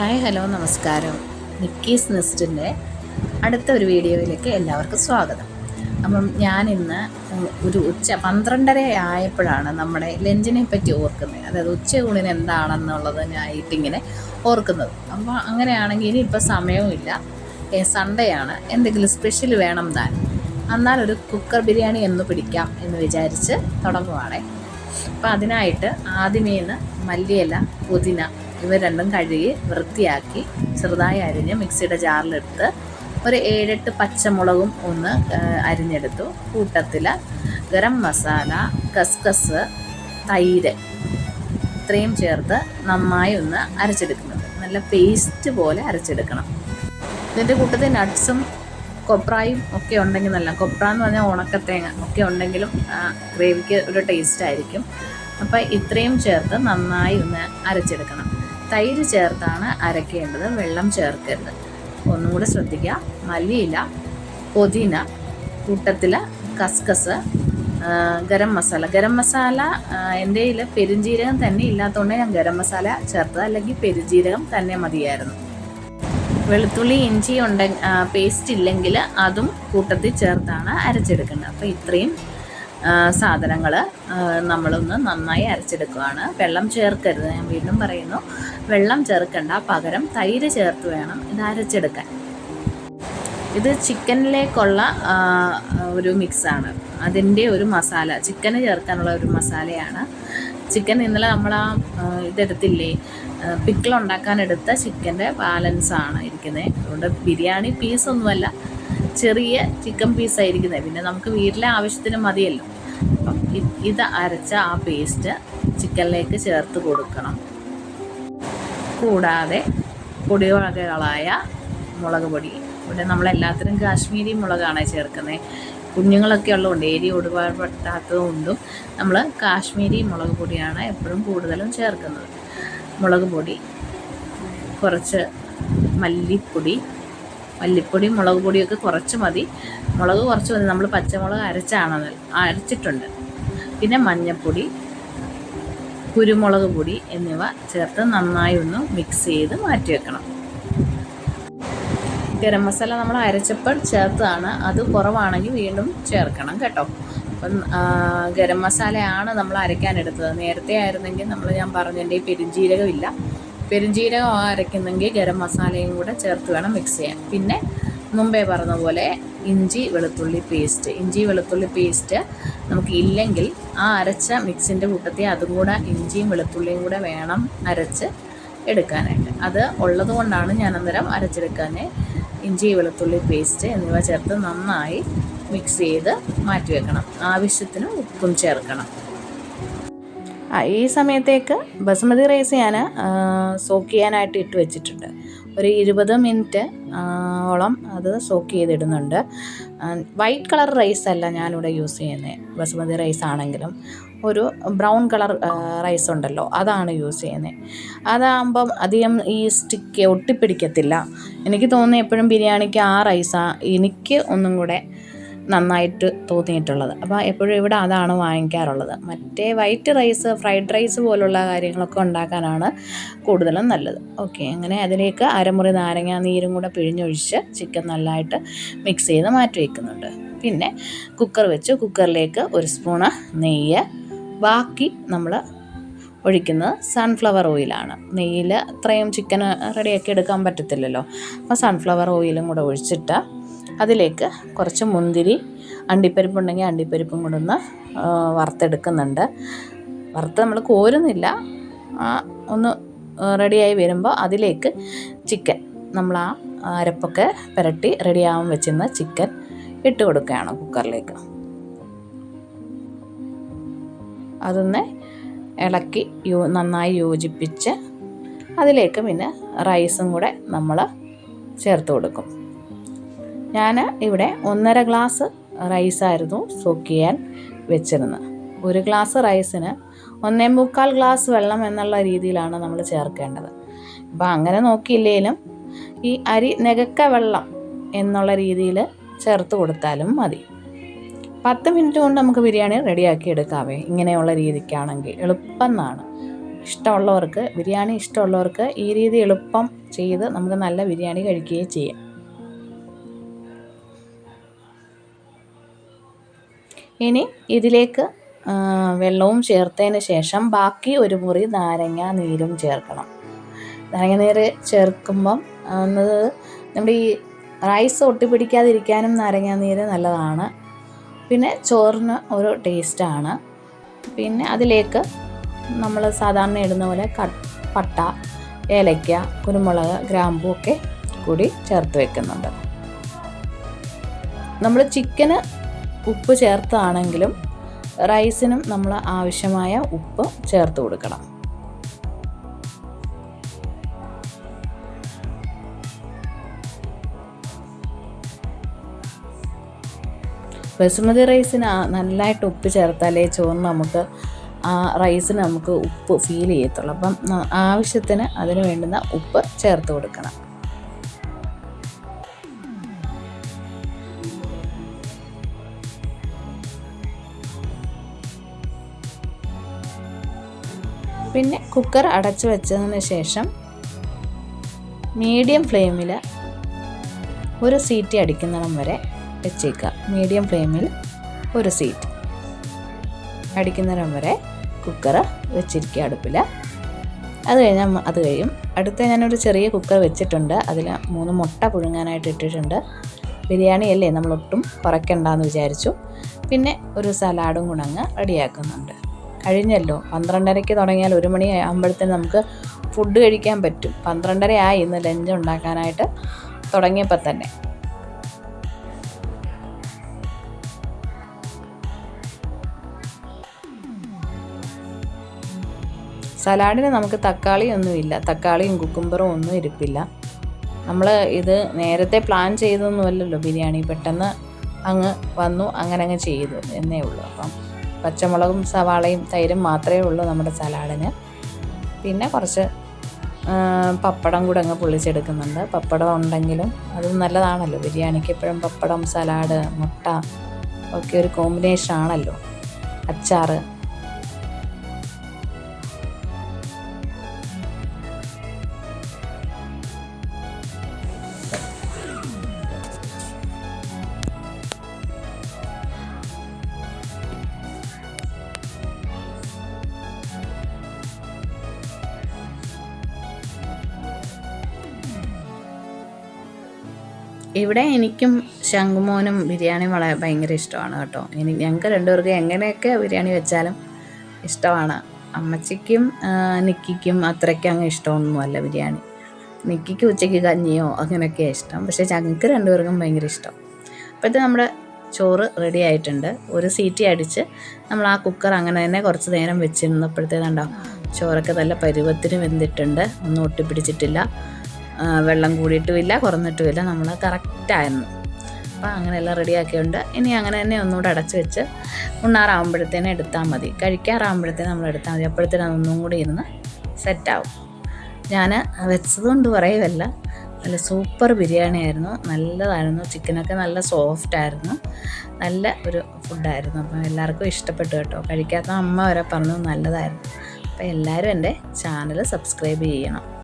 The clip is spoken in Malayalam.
ഹായ് ഹലോ നമസ്കാരം. നിക്കീസ് നെസ്റ്റിന്റെ അടുത്ത ഒരു വീഡിയോയിലേക്ക് എല്ലാവർക്കും സ്വാഗതം. അപ്പം ഞാനിന്ന് ഒരു ഉച്ച പന്ത്രണ്ടര ആയപ്പോഴാണ് നമ്മുടെ ലഞ്ചിനെ പറ്റി ഓർക്കുന്നത്. അതായത് ഉച്ച ഊണിന് എന്താണെന്നുള്ളത് ഞായിട്ടിങ്ങനെ ഓർക്കുന്നത്. അപ്പോൾ അങ്ങനെയാണെങ്കിൽ ഇനിയിപ്പോൾ സമയവുമില്ല. സൺഡേ ആണ് എന്തെങ്കിലും സ്പെഷ്യൽ വേണം താൻ. എന്നാൽ ഒരു കുക്കർ ബിരിയാണി എന്ന് പിടിക്കാം എന്ന് വിചാരിച്ച് തുടങ്ങുവാണേ. അപ്പോൾ അതിനായിട്ട് ആദ്യമേന്ന് മല്ലിയില പുതിന ഇവ രണ്ടും കഴുകി വൃത്തിയാക്കി ചെറുതായി അരിഞ്ഞ് മിക്സിയുടെ ജാറിലെടുത്ത് ഒരു ഏഴെട്ട് പച്ചമുളകും ഒന്ന് അരിഞ്ഞെടുത്തു. കൂട്ടത്തിൽ ഗരം മസാല കസ്കസ് തൈര് ഇത്രയും ചേർത്ത് നന്നായി ഒന്ന് അരച്ചെടുക്കുന്നത് നല്ല പേസ്റ്റ് പോലെ അരച്ചെടുക്കണം. ഇതിന്റെ കൂട്ടത്തിൽ നട്ട്സും കൊപ്രായും ഒക്കെ ഉണ്ടെങ്കിൽ നല്ല കൊപ്ര എന്ന് പറഞ്ഞാൽ ഉണക്കത്തേങ്ങ ഒക്കെ ഉണ്ടെങ്കിലും ഗ്രേവിക്ക് ഒരു ടേസ്റ്റ് ആയിരിക്കും. അപ്പോൾ ഇത്രയും ചേർത്ത് നന്നായി ഒന്ന് അരച്ചെടുക്കണം. തൈര് ചേർത്താണ് അരക്കേണ്ടത് വെള്ളം ചേർക്കരുത്. ഒന്നും കൂടെ ശ്രദ്ധിക്കുക. മല്ലിയില പുതിന കൂട്ടത്തിൽ കസ്കസ് ഗരം മസാല. ഗരം മസാല എന്റെ കയ്യിൽ പെരുംജീരകം തന്നെ ഇല്ലാത്തതുകൊണ്ട് ഞാൻ ഗരം മസാല ചേർത്തത്. അല്ലെങ്കിൽ പെരുംജീരകം തന്നെ മതിയായിരുന്നു. വെളുത്തുള്ളി ഇഞ്ചി ഉണ്ടെ പേസ്റ്റ് ഇല്ലെങ്കിൽ അതും കൂട്ടത്തിൽ ചേർത്താണ് അരച്ചെടുക്കേണ്ടത്. അപ്പോൾ ഇത്രയും സാധനങ്ങൾ നമ്മളൊന്ന് നന്നായി അരച്ചെടുക്കുകയാണ് വെള്ളം ചേർക്കരുത് ഞാൻ വീണ്ടും പറയുന്നു. വെള്ളം ചേർക്കണ്ട പകരം തൈര് ചേർത്ത് വേണം ഇത് അരച്ചെടുക്കാൻ. ഇത് ചിക്കനിലേക്കുള്ള ഒരു മിക്സാണ്. അതിന്റെ ഒരു മസാല ചിക്കന് ചേർക്കാനുള്ള ഒരു മസാലയാണ്. ചിക്കൻ ഇന്നലെ നമ്മൾ ആ ഇതെടുത്തില്ലേ? പിക്കിൾ ഉണ്ടാക്കാൻ എടുത്ത ചിക്കന്റെ ബാലൻസാണ് ഇരിക്കുന്നത്. അതുകൊണ്ട് ബിരിയാണി പീസൊന്നുമല്ല. ചെറിയ ചിക്കൻ പീസായിരിക്കുന്നത് പിന്നെ നമുക്ക് വീട്ടിലെ ആവശ്യത്തിന് മതിയല്ലോ. അപ്പം ഇത് അരച്ച ആ പേസ്റ്റ് ചിക്കനിലേക്ക് ചേർത്ത് കൊടുക്കണം. കൂടാതെ പൊടിവകകളായ മുളക് പൊടി. ഇവിടെ നമ്മളെല്ലാത്തിനും കാശ്മീരി മുളകാണ് ചേർക്കുന്നത് കുഞ്ഞുങ്ങളൊക്കെ ഉള്ളതുകൊണ്ട് ഏരി ഒരുപാട് പറ്റാത്തതുകൊണ്ടും നമ്മൾ കാശ്മീരി മുളക് പൊടിയാണ് എപ്പോഴും കൂടുതലും ചേർക്കുന്നത്. മുളക് പൊടി കുറച്ച് മല്ലിപ്പൊടി മല്ലിപ്പൊടി മുളക് പൊടിയൊക്കെ കുറച്ച് മതി. മുളക് കുറച്ച് മതി. നമ്മൾ പച്ചമുളക് അരച്ചാണ്. അരച്ചിട്ടുണ്ട്. പിന്നെ മഞ്ഞൾപ്പൊടി കുരുമുളക് പൊടി എന്നിവ ചേർത്ത് നന്നായി ഒന്ന് മിക്സ് ചെയ്ത് മാറ്റി വെക്കണം. ഗരം മസാല നമ്മൾ അരച്ചപ്പോൾ ചേർത്താണ്. അത് കുറവാണെങ്കിൽ വീണ്ടും ചേർക്കണം കേട്ടോ. അപ്പം ഗരം മസാലയാണ് നമ്മൾ അരയ്ക്കാനെടുത്തത് നേരത്തെ ആയിരുന്നെങ്കിൽ നമ്മൾ ഞാൻ പറഞ്ഞതിന്റെ പെരുംജീരകമില്ല. പെരുംജീരകം അരയ്ക്കുന്നെങ്കിൽ ഗരം മസാലയും കൂടെ ചേർത്ത് വേണം മിക്സ് ചെയ്യാൻ. പിന്നെ മുമ്പേ പറഞ്ഞ പോലെ ഇഞ്ചി വെളുത്തുള്ളി പേസ്റ്റ് ഇഞ്ചി വെളുത്തുള്ളി പേസ്റ്റ് നമുക്ക് ഇല്ലെങ്കിൽ ആ അരച്ച മിക്സിന്റെ കൂട്ടത്തിൽ അതും കൂടെ ഇഞ്ചിയും വെളുത്തുള്ളിയും കൂടെ വേണം അരച്ച് എടുക്കാനായിട്ട്. അത് ഉള്ളത് കൊണ്ടാണ് ഞാൻ അന്നേരം അരച്ചെടുക്കാൻ ഇഞ്ചി വെളുത്തുള്ളി പേസ്റ്റ് എന്നിവ ചേർത്ത് നന്നായി മിക്സ് ചെയ്ത് മാറ്റി വെക്കണം. ആവശ്യത്തിന് ഉപ്പും ചേർക്കണം. ഈ സമയത്തേക്ക് ബസുമതി റൈസ് ഞാൻ സോക്ക് ചെയ്യാനായിട്ട് ഇട്ട് വെച്ചിട്ടുണ്ട്. ഒരു ഇരുപത് മിനിറ്റ് ഓളം അത് സോക്ക് ചെയ്തിടുന്നുണ്ട്. വൈറ്റ് കളർ റൈസ് അല്ല ഞാനിവിടെ യൂസ് ചെയ്യുന്നത് ബസുമതി റൈസ് ആണെങ്കിലും. ഒരു ബ്രൗൺ കളർ റൈസ് ഉണ്ടല്ലോ അതാണ് യൂസ് ചെയ്യുന്നത് അതാകുമ്പം അധികം ഈ സ്റ്റിക്ക് ഒട്ടിപ്പിടിക്കത്തില്ല. എനിക്ക് തോന്നുന്നത് എപ്പോഴും ബിരിയാണിക്ക് ആ റൈസാണ് എനിക്ക് ഒന്നും കൂടെ നന്നായിട്ട് തോന്നിയിട്ടുള്ളത്. അപ്പോൾ എപ്പോഴും ഇവിടെ അതാണ് വാങ്ങിക്കാറുള്ളത്. മറ്റേ വൈറ്റ് റൈസ് ഫ്രൈഡ് റൈസ് പോലുള്ള കാര്യങ്ങളൊക്കെ ഉണ്ടാക്കാനാണ് കൂടുതലും നല്ലത്. ഓക്കെ അങ്ങനെ അതിലേക്ക് അരമുറി നാരങ്ങ നീരും കൂടെ പിഴിഞ്ഞൊഴിച്ച് ചിക്കൻ നല്ലതായിട്ട് മിക്സ് ചെയ്ത് മാറ്റി വയ്ക്കുന്നുണ്ട് പിന്നെ കുക്കർ വെച്ച്. കുക്കറിലേക്ക് ഒരു സ്പൂണ് നെയ്യ്. ബാക്കി നമ്മൾ ഒഴിക്കുന്നത് സൺഫ്ലവർ ഓയിലാണ് നെയ്യിൽ അത്രയും ചിക്കൻ റെഡിയാക്കി എടുക്കാൻ പറ്റത്തില്ലല്ലോ. അപ്പോൾ സൺഫ്ലവർ ഓയിലും കൂടെ ഒഴിച്ചിട്ട് അതിലേക്ക് കുറച്ച് മുന്തിരി അണ്ടിപ്പരിപ്പ് ഉണ്ടെങ്കിൽ അണ്ടിപ്പരിപ്പും കൂടെ ഒന്ന് വറുത്തെടുക്കുന്നുണ്ട്. വറുത്ത് നമ്മൾ കോരുന്നില്ല. ഒന്ന് റെഡിയായി വരുമ്പോൾ അതിലേക്ക് ചിക്കൻ. നമ്മൾ ആ അരപ്പൊക്കെ പുരട്ടി റെഡിയാവാൻ വെച്ചിരുന്ന ചിക്കൻ ഇട്ട് കൊടുക്കുകയാണ് കുക്കറിലേക്ക്. അതൊന്ന് ഇളക്കി യോ നന്നായി യോജിപ്പിച്ച് അതിലേക്ക് പിന്നെ റൈസും കൂടെ നമ്മൾ ചേർത്ത് കൊടുക്കും. ഞാൻ ഇവിടെ ഒന്നര ഗ്ലാസ് റൈസായിരുന്നു സോക്ക് ചെയ്യാൻ വെച്ചിരുന്നത്. ഒരു ഗ്ലാസ് റൈസിന് ഒന്നേ മുക്കാൽ ഗ്ലാസ് വെള്ളം എന്നുള്ള രീതിയിലാണ് നമ്മൾ ചേർക്കേണ്ടത്. അപ്പോൾ അങ്ങനെ നോക്കിയില്ലെങ്കിലും ഈ അരി നികക്ക വെള്ളം എന്നുള്ള രീതിയിൽ ചേർത്ത് കൊടുത്താലും മതി. പത്ത് മിനിറ്റ് കൊണ്ട് നമുക്ക് ബിരിയാണി റെഡിയാക്കി എടുക്കാവേ ഇങ്ങനെയുള്ള രീതിക്കാണെങ്കിൽ. എളുപ്പമെന്നാണ് ഇഷ്ടമുള്ളവർക്ക് ബിരിയാണി ഇഷ്ടമുള്ളവർക്ക് ഈ രീതി എളുപ്പം ചെയ്ത് നമുക്ക് നല്ല ബിരിയാണി കഴിക്കുകയും ചെയ്യാം. ഇനി ഇതിലേക്ക് വെള്ളവും ചേർത്തതിന് ശേഷം ബാക്കി ഒരു മുറി നാരങ്ങ നീരും ചേർക്കണം. നാരങ്ങ നീര് ചേർക്കുമ്പം നമ്മുടെ ഈ റൈസ് ഒട്ടിപ്പിടിക്കാതിരിക്കാനും നാരങ്ങ നീര് നല്ലതാണ്. പിന്നെ ചോറിന് ഒരു ടേസ്റ്റാണ് പിന്നെ അതിലേക്ക് നമ്മൾ സാധാരണ ഇടുന്ന പോലെ പട്ട ഏലയ്ക്ക കുരുമുളക് ഗ്രാമ്പു ഒക്കെ കൂടി ചേർത്ത് വെക്കുന്നുണ്ട്. നമ്മൾ ചിക്കന് ഉപ്പ് ചേർത്താണെങ്കിലും റൈസിനും നമ്മൾ ആവശ്യമായ ഉപ്പ് ചേർത്ത് കൊടുക്കണം. ബസുമതി റൈസിന് നല്ലതായിട്ട് ഉപ്പ് ചേർത്താലേ ചോറിന് നമുക്ക് ആ റൈസിന് നമുക്ക് ഉപ്പ് ഫീൽ ചെയ്യത്തുള്ളൂ. അപ്പം ആവശ്യത്തിന് അതിന് വേണ്ടുന്ന ഉപ്പ് ചേർത്ത് കൊടുക്കണം. പിന്നെ കുക്കർ അടച്ചു വെച്ചതിന് ശേഷം മീഡിയം ഫ്ലെയിമിൽ ഒരു സീറ്റി അടിക്കുന്നിടം വരെ വെച്ചേക്കുക മീഡിയം ഫ്ലെയിമിൽ ഒരു സീറ്റ് അടിക്കുന്നിടം വരെ കുക്കർ വെച്ചിരിക്കുക അടുപ്പിൽ അത് കഴിഞ്ഞാൽ അത് കഴിയും. അടുത്ത ഞാനൊരു ചെറിയ കുക്കർ വെച്ചിട്ടുണ്ട്. അതിൽ മൂന്ന് മുട്ട പുഴുങ്ങാനായിട്ട് ഇട്ടിട്ടുണ്ട്. ബിരിയാണി അല്ലേ നമ്മളൊട്ടും കുറയ്ക്കണ്ടെന്ന് വിചാരിച്ചു. പിന്നെ ഒരു സലാഡും കൂടെ റെഡിയാക്കുന്നുണ്ട്. കഴിഞ്ഞല്ലോ. പന്ത്രണ്ടരയ്ക്ക് തുടങ്ങിയാൽ ഒരു മണി ആകുമ്പോഴത്തേന് നമുക്ക് ഫുഡ് കഴിക്കാൻ പറ്റും. പന്ത്രണ്ടര ആയി ഇന്ന് ലഞ്ച് ഉണ്ടാക്കാനായിട്ട് തുടങ്ങിയപ്പോൾ തന്നെ. സലാഡിന് നമുക്ക് തക്കാളി ഒന്നുമില്ല തക്കാളിയും കുക്കുംബറും ഒന്നും ഇരിപ്പില്ല. നമ്മൾ ഇത് നേരത്തെ പ്ലാൻ ചെയ്തൊന്നുമല്ലല്ലോ ബിരിയാണി. പെട്ടെന്ന് അങ്ങ് വന്നു അങ്ങനെ അങ്ങ് ചെയ്തു എന്നേ ഉള്ളൂ. അപ്പം പച്ചമുളകും സവാളയും തൈരും മാത്രമേ ഉള്ളൂ നമ്മുടെ സലാഡിന്. പിന്നെ കുറച്ച് പപ്പടം കൂടെ അങ്ങ് പൊള്ളിച്ചെടുക്കുന്നുണ്ട്. പപ്പടം ഉണ്ടെങ്കിലും അത് നല്ലതാണല്ലോ. ബിരിയാണിക്ക് എപ്പോഴും പപ്പടം സലാഡ് മുട്ട ഒക്കെ ഒരു കോമ്പിനേഷൻ ആണല്ലോ. അച്ചാറ്. ഇവിടെ എനിക്കും ശംഖുമോനും ബിരിയാണി വളരെ ഭയങ്കര ഇഷ്ടമാണ് കേട്ടോ. ഇനി ഞങ്ങൾക്ക് രണ്ടുപേർക്കും എങ്ങനെയൊക്കെ ബിരിയാണി വെച്ചാലും ഇഷ്ടമാണ്. അമ്മച്ചിക്കും നിക്കിക്കും അത്രയ്ക്ക് അങ്ങ് ഇഷ്ടമൊന്നുമല്ല ബിരിയാണി. നിക്കിക്ക് ഉച്ചയ്ക്ക് കഞ്ഞിയോ അങ്ങനെയൊക്കെയാണ് ഇഷ്ടം. പക്ഷേ ഞങ്ങൾക്ക് രണ്ടുപേർക്കും ഭയങ്കര ഇഷ്ടം. അപ്പോഴത്തെ നമ്മുടെ ചോറ് റെഡി ആയിട്ടുണ്ട്. ഒരു സീറ്റി അടിച്ച് നമ്മൾ ആ കുക്കർ അങ്ങനെ തന്നെ കുറച്ച് നേരം വെച്ചിരുന്നപ്പോഴത്തേനുണ്ടാവും ചോറൊക്കെ നല്ല പരുവത്തിന് വെന്തിട്ടുണ്ട്. ഒന്നും ഒട്ടിപ്പിടിച്ചിട്ടില്ല. വെള്ളം കൂടിയിട്ടുമില്ല കുറഞ്ഞിട്ടുമില്ല നമ്മൾ കറക്റ്റായിരുന്നു അപ്പോൾ അങ്ങനെയെല്ലാം റെഡിയാക്കിയുണ്ട് ഇനി അങ്ങനെ തന്നെ ഒന്നുകൂടെ അടച്ചു വെച്ച് ഉണ്ണാറാകുമ്പോഴത്തേനും എടുത്താൽ മതി. കഴിക്കാറാകുമ്പോഴത്തേനും നമ്മൾ എടുത്താൽ മതി. അപ്പോഴത്തേനും അതൊന്നും കൂടി ഇരുന്ന് സെറ്റാവും ഞാൻ വെച്ചതുകൊണ്ട് പറയുമല്ല നല്ല സൂപ്പർ ബിരിയാണി ആയിരുന്നു. നല്ലതായിരുന്നു. ചിക്കനൊക്കെ നല്ല സോഫ്റ്റ് ആയിരുന്നു. നല്ല ഒരു ഫുഡായിരുന്നു അപ്പോൾ എല്ലാവർക്കും ഇഷ്ടപ്പെട്ടു കേട്ടോ. കഴിക്കാത്ത അമ്മ വരെ പറഞ്ഞു നല്ലതായിരുന്നു. അപ്പോൾ എല്ലാവരും എന്റെ ചാനൽ സബ്സ്ക്രൈബ് ചെയ്യണം.